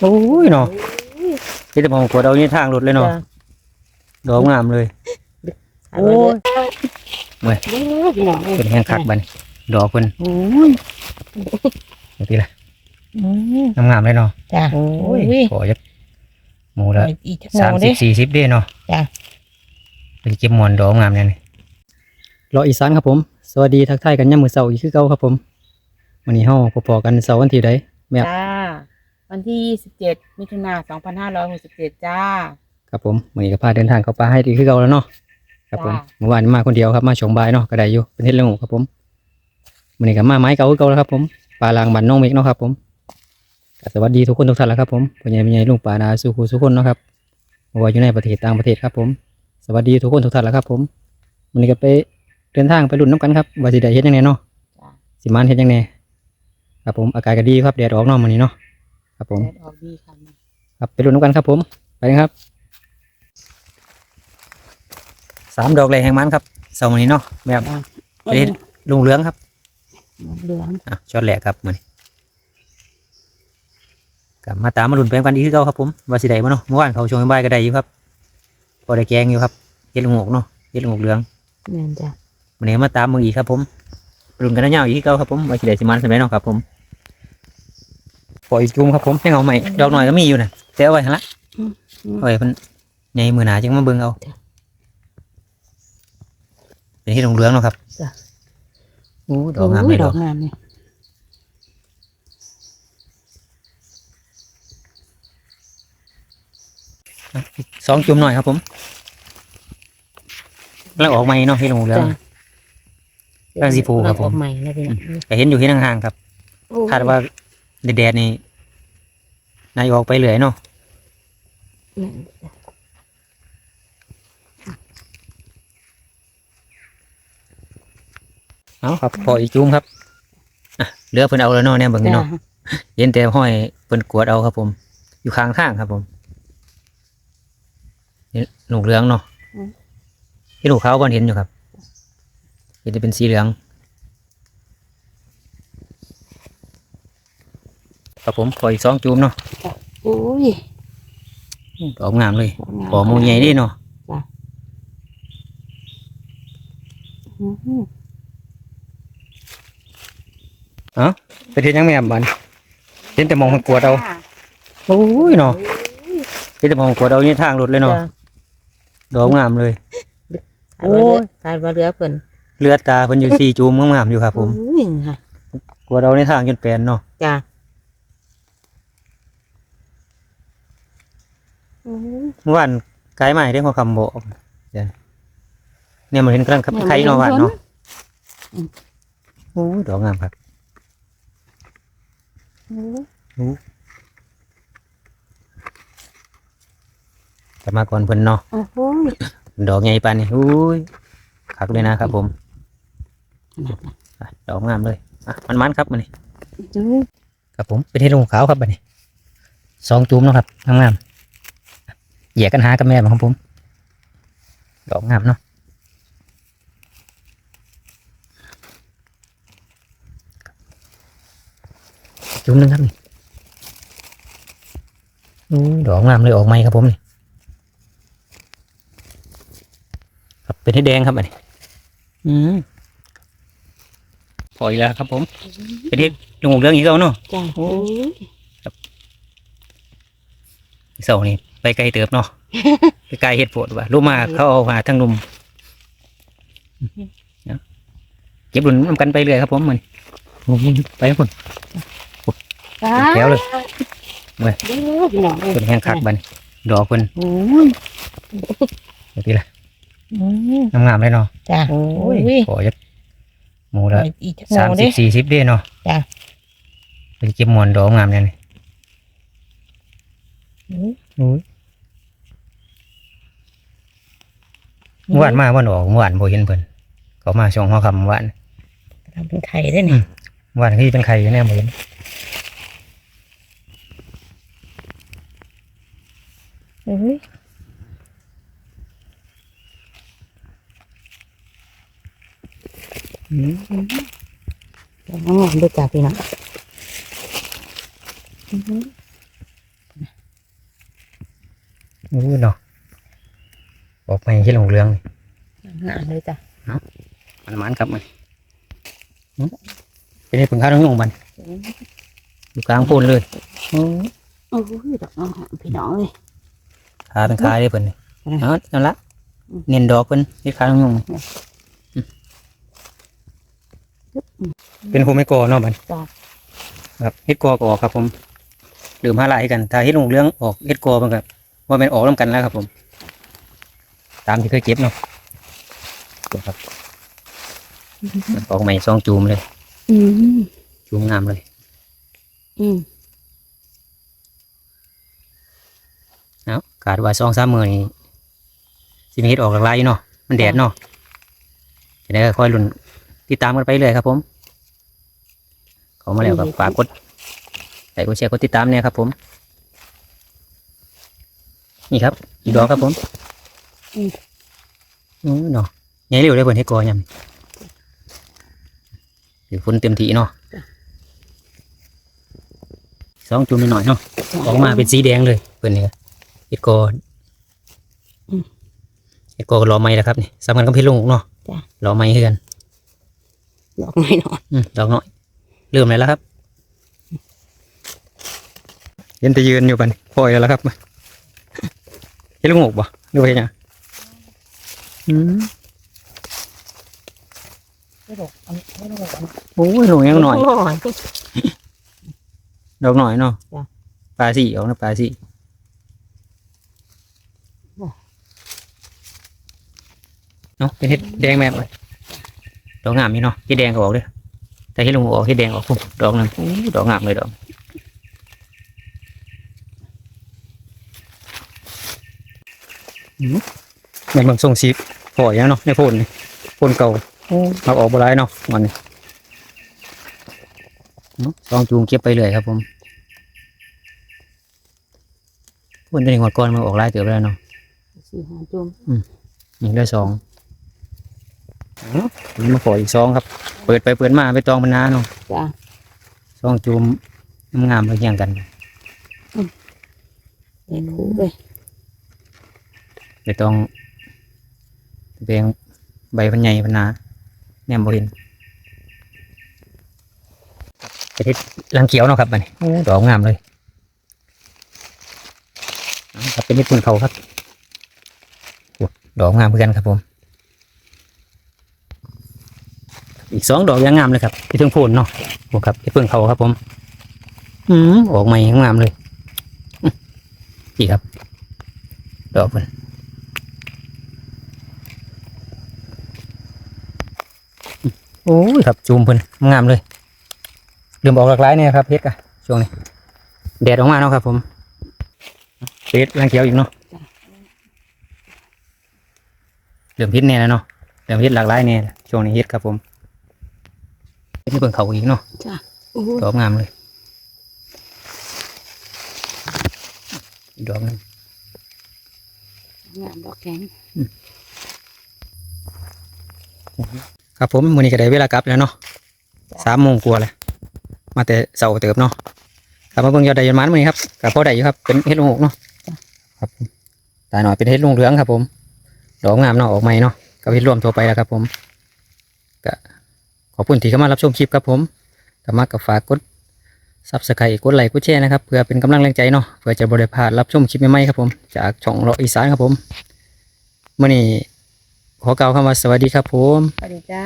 โอ้ยเนาะที่จะมองกวดเอานี่ทางรถเลยเนาะจ้ะ ดอกงามเลยโอ้ยเว้ยโอ้ยพี่น้องเอ้ยเป็นแห้งคักบัดนดอกเพิ่นโอ้ยจังซี่ล่ะอืมงามๆเลยเนาะจ้ะโอ้ยโอ้ยขอจักหมูละอีกจักสามโงสิเด้บสี่สิบเด้เนาะจ้ะ ไปเก็บหมอนดอกงามเนี่ยนี่รออีสานครับผม สวัสดีทักทายกันยามมื้อเช้าอีกคือเก่าครับผมวันนี้เฮาพอๆกันเสาร์วันที่ใดแม่จ้า วันที่ 27 มิถุนายน2567 จ้า ครับผมวันนี้ก็พาเดินทางเข้าป่าให้ดีคือเก่าแล้วเนาะครับผมจ้า เมื่อวานมาคนเดียวครับมาชมบายเนาะก็ได้อยู่เป็นเฮ็ดเรื่องครับผมวันนี้ก็มาไม้เก่าคือเก่าแล้วครับผมปลาลางบันน้องเมกเนาะครับผมก็สวัสดีทุกคนทุกท่านแล้วครับผมพ่อใหญ่แม่ใหญ่ลุงป่านาสู่ครูสู่คนเนาะครับบ่ว่าอยู่ในประเทศต่างประเทศครับผมสวัสดีทุกคนทุกท่านแล้วครับผมวันนี้ก็ไปเดินทางไปลุ้นน้ำกันครับว่าสิได้เฮ็ดยังไงเนาะจ้า สิมานเฮ็ดยังไงครับผมอากาศก็ดีครับแดดออกเนาะมื้อนี้เนาะ ครับผมแดดออกดีค่ะครับไปลุ้นน้ำกันครับผมไปกันครับสามดอกเลยแห่งมันครับสองวันนี้เนาะแบบจ้าไปเฮ็ดลุงเหลืองครับเหลืองอะช็อตแรกครับมื้อนี้กลับมาตามมาลุ้นแปลงกันอีกคือเก่าครับผมว่าสิได้บ่เนาะเมื่อวานเขาชงบ่ายก็ได้อยู่ครับพอได้แกงอยู่ครับเฮ็ดลูกหกเนาะเฮ็ดลูกหกเหลืองแม่นจ้ะวันนี้มาตามมืออีกครับผมรุ่นกันยาวๆอีกคือเก่าครับผมว่าสิได้สิมันสมัยเนาะครับผม ปล่อยจุ่มครับผมให้เอาใหม่ดอกหน่อยก็มีอยู่นะแต่เอาไว้หั่นละเอาไว้เพิ่นใหญ่มือหนาจังมาเบิ่งเอา เป็นที่เหลืองๆเนาะครับโอ้ดอกงามเลยโยดดออกกงามเนี่ยสองจุ่มหน่อยครับผมแล้วออกใหม่เนาะที่เหลือง จ้ะร่างสีฟูครับผมออกใหม่นะพี่น้องๆก็เห็นอยู่ที่ห่างๆครับ โอ้ยคาดว่า แดดๆนี่นายออกไปเรื่อยเนาะแม่นจ้ะเอาครับพออีกจุ่มครับอะเหลือเพิ่นเอาแล้วเนาะเนี่ยเบิ่งนี่จ้ะเนาะเห็นแต่ห้อยเพิ่นกวดเอาครับผม อยู่ข้างทางครับผมนี่หนูเหลืองเนาะที่หนูขาวบอนเห็นอยู่ครับเห็นจะเป็นสีเหลือง ครับผมพออีกสองจุ่มเนาะโอ้ยออกงามเลยดกงามปอมูใหญ่ดีเนาะอืมไปเห็นยังแม่บันเห็นแต่มองมันกวดเอาโอ้ยเนาะเห็นแต่มองมันกวดเอานี่ทางรถเลยเนาะจ้ะดอกงามเลยโอ้ยตายว่าเรือเพิ่นเลือดตาเพิ่นอยู่สี่จุ่มงามๆอยู่ครับผมโอ้ยค่ะกวดเอาในทางจนแปลนเนาะจ้ะโอ้ย เมื่อวานไกด์ใหม่ได้พอคำบอกเดี๋ยวเนี่ยมันเห็นกำลังขับไข่เนาะหวานเนาะโอ้ยดอกงามครับโอ้ยแต่มาก่อนเพิ่นเนาะโอ้โหดอกใหญ่ปานนี่อุ้ยคักเลยนะครับผมอะดอกงามเลยอะมันมันๆครับมันนี่จูครับผมเป็นเห็ดลงขาวครับบัดนี้สองจุ่มเนาะครับงามงามๆ แยกกันหากับแม่ของผม ดอกงามเนาะจุ่มหนึงครับนี่อู้ดอกงามเลยออกไหมครับผมนี่ครับเป็นให้แดงครับอันนี้อืมพออีกแล้วครับ ผมเป็นที่ลงเรื่องอีกแล้วเนาะจ้ะโอ้ยเสาร์นี่ ไปไกลเติบเนาะไปไกลเฮ็ดโพดว่ารู้มาเขาเอามาทั้งหนุ่มเนาะเก็บหลุนนำกันไปเรื่อยครับผมมันไปครับผมจ้าแถวเลยโอ้ยพี่น้องเอ้ยเป็นแห้งคักบัดนดอกเพิ่นโอ้ยเดี๋ยวทีละอืมงามๆเลยเนาะจ้ะโอ้ยโอ้ยขอจักหมูละอีกจักสามโงสิเด้บสี่สิบเด้เนาะจ้ะไปเก็บหมอนดอกงามเนี่ยนี่โอ้ย โอ้ย เมื่อวานมาวันออกเมื่อวานบ่เห็นเพิ่นเขามาช่วงหัวค่ำเมื่อวานทำเป็นไข่ได้เนี่ยเมื่อวานที่เป็นใครอยู่แน่บ่เห็นโอ้ยอืมเดี๋ยวน้องงามด้วยจ้ะพี่น้องอืมอู้เนาะ ออกไปที่หลงเรืองนี่งามเลยจ้ะมันมันครับมันอื้อเป็นไอ้ผึ่งข้าวน้องยงมันอยู่กลางโพนเลยโอ้ยดอกน้องพี่น้องเลยขาเป็นขาเลยเพิ่นนี่อืมเอานั่นละอืมเน้นดอกเพิ่นเฮ็ดขาน้องยงเป็นโฮมไม่กอเนาะมันจ้ะครับเฮ็ดกอก็ออกครับผมดื่มห้าลายกัน ถ้าเฮ็ดลงเรื่องออกเฮ็ดกอมันก็ว่าเป็นออกนํกันแล้วครับผม ตามที่เคยเก็บเนาะเดี๋ยวครับออกใหม่ซองจูมเลย อืมจูมงามเลย อืมเอากาดว่าซองสามมือนี่สิมีเฮ็ดออกหลากหลายอยู่เนาะมันแดดเนาะจะได้ค่อยลุ้นติดตามกันไปเลยครับผมเขามาแล้วก็ฝากกดไลค์กดแชร์กดติดตามเนี่ยครับผม นี่ครับอีกดอกครับผม อือเนาะใหญ่เร็วได้เพิ่นเฮ็ดกอยำถือฝนเต็มที่เนาะสองจุ่มนิดหน่อยเนาะออกมาเป็นสีแดงเลยเพิ่นนี่ก็เฮ็ดกออเฮ็ดกอก็รอไม้แล้วครับนี่สำคัญกับเพชรลงเนาะจ้ะรอไม้เฮือนดอกไม้หน่อยอืมดอกน้อยเริ่มแล้วครับเย็นแต่ยืนอยู่ปันปล่อยแล้วล่ะครับเฮ็ดลูกหกบ่หรือว่าเฮ็ดหยัง โอ้ยหนูยังหน่อย หน่อย ดอกหน่อยเนาะจ้ะ ปลาสีออกนะปลาสีโอ้เนาะเป็นเฮ็ดแดงแบบดอกงามนี่เนาะเฮ็ดแดงก็ออกเด้อแต่เฮ็ดลงออกเฮ็ดแดงออกปุ๊บดอกหนึงโอ้ดอกงามเลยดอกอืมแม่นเบิ่งส่งสี ปล่อยแล้วเนาะในโพนนี่โพนเก่าเอาออกบ่หลายเนาะมันนี่เนาะลองจูงเก็บไปเลยครับผมโพนตัวนี้งวดก่อนมันออกหลายเติบแล้วเนาะสี่ห้าจุ่มยิงได้สองนี่มาขออีกสองครับ เปิดไปเปิดมาไปตองมันนาเนาะจ้ะสองจูมงามๆเลยเคียงกันเด็กคู่เลยไปตอง แบงใบพันใหญ่พันหนาแนมบเห็นไปทิศลังเขียวเนาะครับมันดอกงามเลยเอาครับเป็นนิดคุณเขาครับโอ้ดอกงามเหมือนกันครับผม อีกสองดอกยังงามเลยครับที่ถึงโพนเนาะโอ้ครับที่เพิ่งเขาครับผม อืมออกใหม่ยังงามเลยอื้อนี่ครับ ดอกเพิ่น โอ้ยครับจูมเพิ่นงามเลยเริ่มออกหลากหลายเนี่ยครับเพชรอะช่วงนี้แดดออกมาเนาะครับ ผมเพชรรังเขียวอีกเนาะเริ่มเพชรเนี่ยแล้วเนาะเริ่มเพชรหลากหลายเนี่ยช่วงนี้เฮ็ดครับผมเพชรนี่เพิ่งเขาอีกเนาะโอ้ยดอกงามเลยอีกดอกหนึงงามดอกแข็ง ครับผมมื้อนี้ก็ได้เวลากลับแล้วเนาะสามโมงกว่าแล้วมาแต่เสาร์เติบเนาะกลับมาเบิ่งยอดได้ยอดมันมื้อนี้ครับกับพอได้อยู่ครับเป็นเฮ็ดลุงหกเนาะครับผมตาหน่อยเป็นเฮ็ดลุงเหลืองครับ ผมดอกงามเนาะออกใหม่เนาะกับเฮ็ดรวมทั่วไปแล้วครับ ผมก็ขอบคุณที่เข้ามารับชมคลิปครับ ผมถ้ามาก็ฝากกดซับสไครต์กดไลค์กดแชร์นะครับเพื่อเป็นกำลังแรงใจเนาะเพื่อจะบริพลาดรับชมคลิปใหม่ๆครับผม จากช่องเลาะอีสานครับผมมื่อนี้ ขอกล่าวคำว่าสวัสดีครับผม สวัสดีจ้า